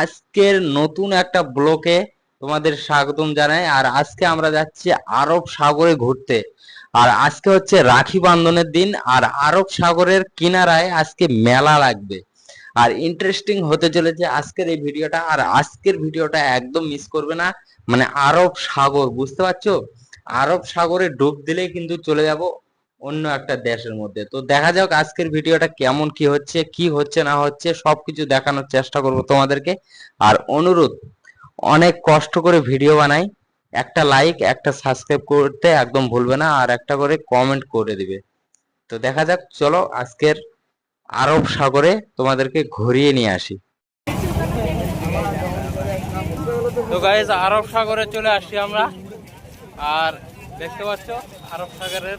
আজকের নতুন একটা ব্লকে তোমাদের স্বাগতম জানাই, আর আজকে আমরা যাচ্ছি আরব সাগরে ঘুরতে। আর আজকে হচ্ছে রাখি বন্ধনের দিন, আর আরব সাগরের কিনারায় আজকে মেলা লাগবে। আর ইন্টারেস্টিং হতে চলেছে আজকের এই ভিডিওটা, আর আজকের ভিডিওটা একদম মিস করবে না। মানে আরব সাগর, বুঝতে পারছ? আরব সাগরে ডুব দিলেই কিন্তু চলে যাব। অন্য একটা দেশের মধ্যে। তো দেখা যাক আজকের ভিডিওটা কেমন, কি হচ্ছে কি হচ্ছে, না হচ্ছে, সবকিছু দেখানোর চেষ্টা করব তোমাদেরকে। আর অনুরোধ, অনেক কষ্ট করে ভিডিও বানাই। একটা লাইক একটা সাবস্ক্রাইব করতে একদম ভুলবে না, আর একটা করে কমেন্ট করে দিবে। তো দেখা যাক, চলো আজকের আরব সাগরে তোমাদেরকে ঘুরিয়ে নিয়ে আসি। তো গাইজ আরব সাগরে চলে আসি আমরা। আর দেখতে পাচ্ছ? আরব সাগরের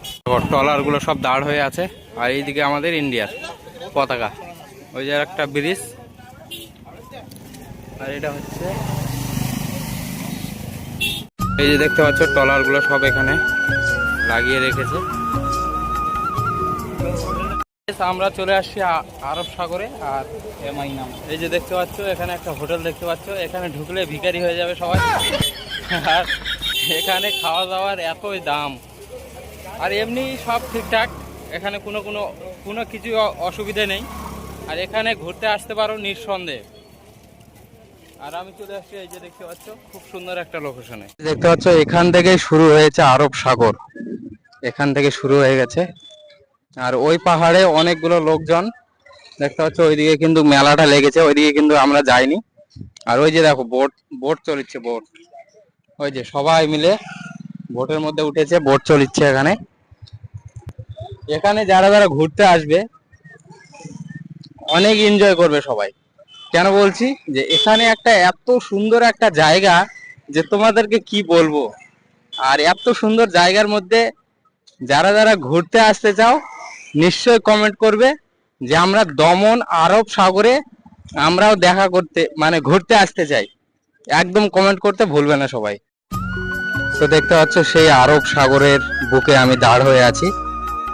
সব দাঁড় হয়ে আছে, আর এইদিকে আমাদের ইন্ডিয়ার পতাকা। ওই যে একটা ব্রিজ। আর এটা হচ্ছে এই যে দেখতে পাচ্ছ ট্রলারগুলো সব এখানে লাগিয়ে রেখেছে। আমরা চলে আসছি আরব সাগরে, আর এমআই নাম। এই যে দেখতে পাচ্ছ, এখানে একটা হোটেল দেখতে পাচ্ছ, এখানে ঢুকলে ভিখারি হয়ে যাবে সবাই। আর এখানে খাওয়া দাওয়ার এতই দাম। আর এমনি সব ঠিকঠাক। এখানে কোনো কোনো কোনো কিছু অসুবিধে নেই। আর এখানে ঘুরতে আসতে পারো নিঃসন্দেহে। আর আমি চলে আসছি এই যে দেখতে পাচ্ছ, খুব সুন্দর একটা লোকেশনে দেখতে পাচ্ছ, এখান থেকে শুরু হয়েছে আরব সাগর। এখান থেকে শুরু হয়ে গেছে। আর ওই পাহাড়ে অনেকগুলো লোকজন, দেখতে পাচ্ছ, ওইদিকে কিন্তু মেলাটা লেগেছে, ওইদিকে কিন্তু আমরা যাইনি। আর ওই যে দেখো, বোট বোট চলছে বোট। ওই যে সবাই মিলে বোটের মধ্যে উঠেছে, বোট চলিচ্ছে এখানে। এখানে যারা যারা ঘুরতে আসবে, অনেক এনজয় করবে সবাই। কেন বলছি? যে এখানে একটা এত সুন্দর একটা জায়গা যে তোমাদেরকে কি বলব? আর এত সুন্দর জায়গার মধ্যে যারা যারা ঘুরতে আসতে চাও নিশ্চয় কমেন্ট করবে যে আমরা দমন আরব সাগরে আমরাও দেখা করতে মানে ঘুরতে আসতে চাই। একদম কমেন্ট করতে ভুলবে না সবাই। তো দেখতে পাচ্ছ সেই আরব সাগরের বুকে আমি দাঁড় হয়ে আছি।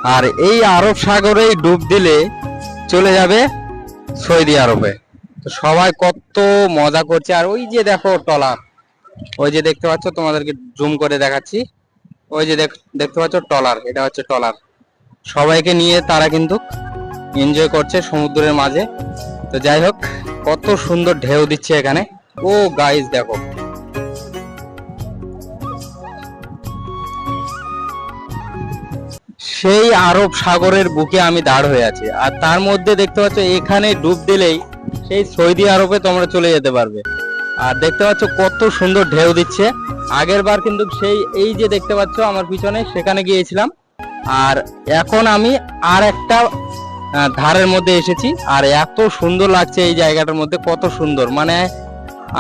আর এই আরব সাগরেই ডুব দিলে চলে যাবে সৌদি আরবে। তো সবাই কত মজা করছে। আর ওই যে দেখো টলার ওই যে দেখতে পাচ্ছ, তোমাদেরকে জুম করে দেখাচ্ছি। ওই যে দেখ- দেখতে পাচ্ছ টলার, এটা হচ্ছে টলার। সবাইকে নিয়ে তারা কিন্তু এনজয় করছে সমুদ্রের মাঝে। তো যাই হোক, কত সুন্দর ঢেউ দিচ্ছে এখানে। ও গাইজ দেখো। সেই আরব সাগরের বুকে আমি দাঁড় হয়ে আছি। আর তার মধ্যে দেখতে পাচ্ছ, এখানে ডুব দিলেই সেই সৌদি আরবে তোমরা চলে যেতে পারবে। আর দেখতে পাচ্ছ, কত সুন্দর ঢেউ দিচ্ছে। আগের বার কিন্তু সেই, এই যে দেখতে পাচ্ছ, আমার পিছনে, সেখানে গিয়েছিলাম। আর এখন আমি আর একটা ধারের মধ্যে এসেছি। আর এত সুন্দর লাগছে এই জায়গাটার মধ্যে, কত সুন্দর। মানে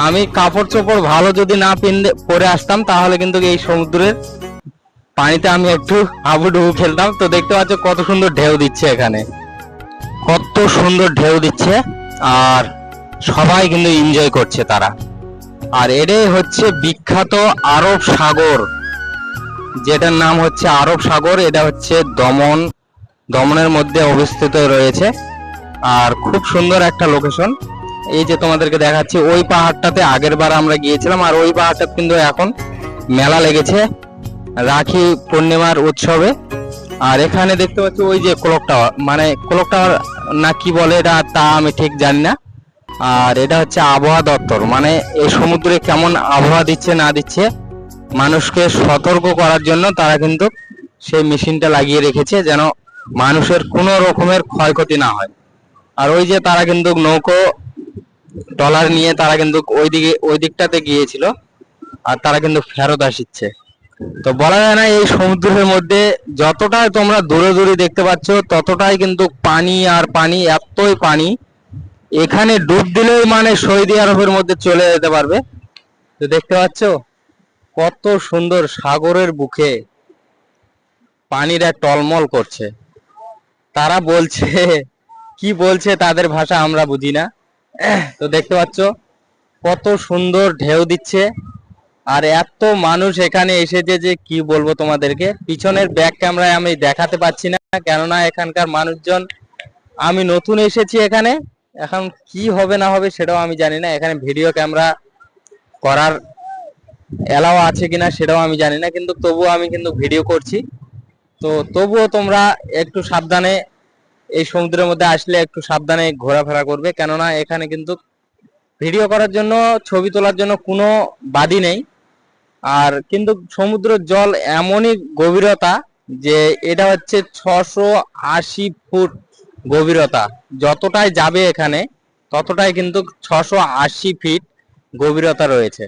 আমি কাপড় চোপড় ভালো যদি না পিনতে, পরে আসতাম, তাহলে কিন্তু এই সমুদ্রের পানিতে আমি একটু হাবুডুবু খেলতাম, তো দেখতে পাচ্ছ কত সুন্দর ঢেউ দিচ্ছে এখানে। কত সুন্দর ঢেউ দিচ্ছে, আর সবাই কিন্তু এনজয় করছে তারা। আর এটাই হচ্ছে বিখ্যাত আরব সাগর। যেটার নাম হচ্ছে আরব সাগর, এটা হচ্ছে দমন, দমনের মধ্যে অবস্থিত রয়েছে। আর খুব সুন্দর একটা লোকেশন এই যে তোমাদেরকে দেখাচ্ছি, ওই পাহাড়টাতে আগের বার আমরা গিয়েছিলাম, আর ওই পাহাড়টা কিন্তু এখন মেলা লেগেছে। রাখি পূর্ণিমার উৎসবে। আর এখানে দেখতে পাচ্ছি ওই যে ক্লক টাওয়ার মানে ক্লক টাওয়ার না কি বলে এটা তা আমি ঠিক জানি না। আর এটা হচ্ছে আবহাওয়া দপ্তর মানে এই সমুদ্রে কেমন আবহাওয়া দিচ্ছে না দিচ্ছে, মানুষকে সতর্ক করার জন্য তারা কিন্তু সেই মেশিনটা লাগিয়ে রেখেছে যেন মানুষের কোনো রকমের ক্ষয়ক্ষতি না হয়। আর ওই যে তারা কিন্তু নৌকো ডলার নিয়ে তারা কিন্তু ওই দিকে ওই দিকটাতে গিয়েছিল, আর তারা কিন্তু ফেরত আসছে তো বলা যায় না এই সমুদ্রের মধ্যে যতটাই তোমরা দূরে দূরে দেখতে পাচ্ছ, ততটাই কিন্তু পানি আর পানি, এতই পানি। এখানে ডুব দিলেই মানে সৌদি আরবের মধ্যে চলে যেতে পারবে। তো দেখতে পাচ্ছ, কত সুন্দর সাগরের বুকে পানিরা টলমল করছে। তারা বলছে, কি বলছে তাদের ভাষা আমরা বুঝি না। তো দেখতে পাচ্ছ, কত সুন্দর ঢেউ দিচ্ছে। আর এত মানুষ এখানে এসেছে যে কি বলব তোমাদেরকে? পিছনের ব্যাক ক্যামেরায় আমি দেখাতে পাচ্ছি না, কেননা এখানকার মানুষজন, আমি নতুন এসেছি এখানে। এখন কি হবে না হবে সেটাও আমি জানি না। এখানে ভিডিও ক্যামেরা করার এলাও আছে কিনা সেটাও আমি জানি না, কিন্তু তবুও আমি কিন্তু ভিডিও করছি। তো তবুও তোমরা একটু সাবধানে এই সমুদ্রের মধ্যে আসলে একটু সাবধানে ঘোরাফেরা করবে, কেননা এখানে কিন্তু ভিডিও করার জন্য, ছবি তোলার জন্য কোনো বাদি নেই। আর কিন্তু সমুদ্রের জল এমনই গভীরতা যে এটা হচ্ছে ছশো আশি ফুট গভীরতা। যতটাই যাবে এখানে, ততটাই কিন্তু ছশো আশি ফিট গভীরতা রয়েছে।